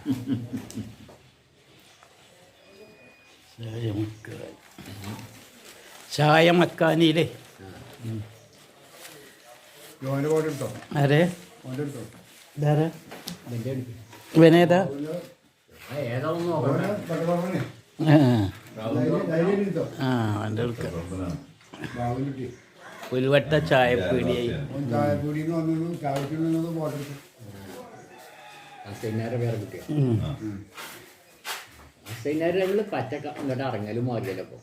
ചായ എടുത്തോ ആരെ? ഇവനേതാ? ആ അവന്റെ എടുക്ക ഒരു വട്ട ചായപ്പീടിയായി. ചായപ്പൊടിയിൽ ചായപ്പൊടി വന്നത് എടുത്തു അസൈനാരെ വേറെ കിട്ടിയ? അസൈനാരെ പച്ചക്ക എന്നിട്ട് ഇറങ്ങലും മാറിയല്ലോ അപ്പോൾ